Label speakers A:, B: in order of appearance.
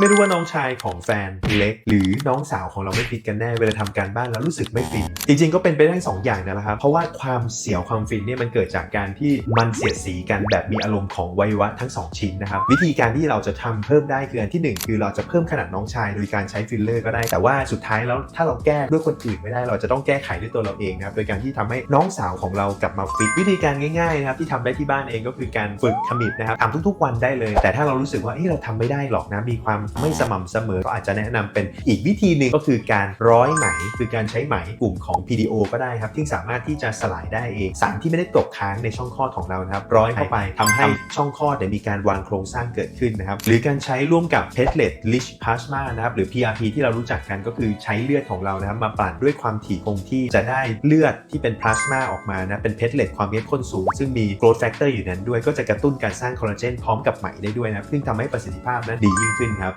A: ไม่รู้ว่าน้องชายของแฟนเล็ก หรือน้องสาวของเราไม่ฟิตกันแน่เวลาทำการบ้านแล้วรู้สึกไม่ฟิน จริง ๆ ก็เป็นไปได้ทั้งสองอย่างนะครับ เพราะว่าความเสียวความฟินเนี่ยมันเกิดจากการที่มันเสียดสีกันแบบมีอารมณ์ของวัยวะทั้งสองชิ้นนะครับ วิธีการที่เราจะทำเพิ่มได้คืออันที่หนึ่งคือเราจะเพิ่มขนาดน้องชายโดยการใช้ฟิลเลอร์ก็ได้ แต่ว่าสุดท้ายแล้วถ้าเราแก้ด้วยคนอื่นไม่ได้เราจะต้องแก้ไขด้วยตัวเราเองนะครับโดยการที่ทำให้น้องสาวของเรากลับมาฟิตวิธีการง่ายๆนะครับที่ทำได้ที่บ้านเองก็คือการฝึกขมิบนะครับทำทุกๆ วันได้เลย แต่ถ้าเรารู้สึกว่าเฮ้ยเราทำไม่ได้หรอกนะมีความไม่สม่ำเสมอ ก็อาจจะแนะนำเป็นอีกวิธีหนึ่งก็คือการร้อยไหม คือการใช้ไหมกลุ่มของ PDO ก็ได้ครับที่สามารถที่จะสลายได้เองสารที่ไม่ได้ตกค้างในช่องคลอดของเรานะครับร้อยเข้าไปทำให้ช่องคลอดเนี่ยมีการวางโครงสร้างเกิดขึ้นนะครับหรือการใช้ร่วมกับ p e t l e t rich plasma นะครับหรือ PRP ที่เรารู้จักกันก็คือใช้เลือดของเรานะครับมาปั่นด้วยความถี่คงที่จะได้เลือดที่เป็นพลาสมาออกมานะเป็นเพชเลตความเข้มข้นสูง ซึ่งมี growth factor อยู่นั้นด้วยก็จะกระตุ้นการสร้างคอลลาเจนพร้อมกับไหมได้ด้วยนะซึ่งทำให้ประสิทธิภาพนั้นดียิ่งขึ้นครับ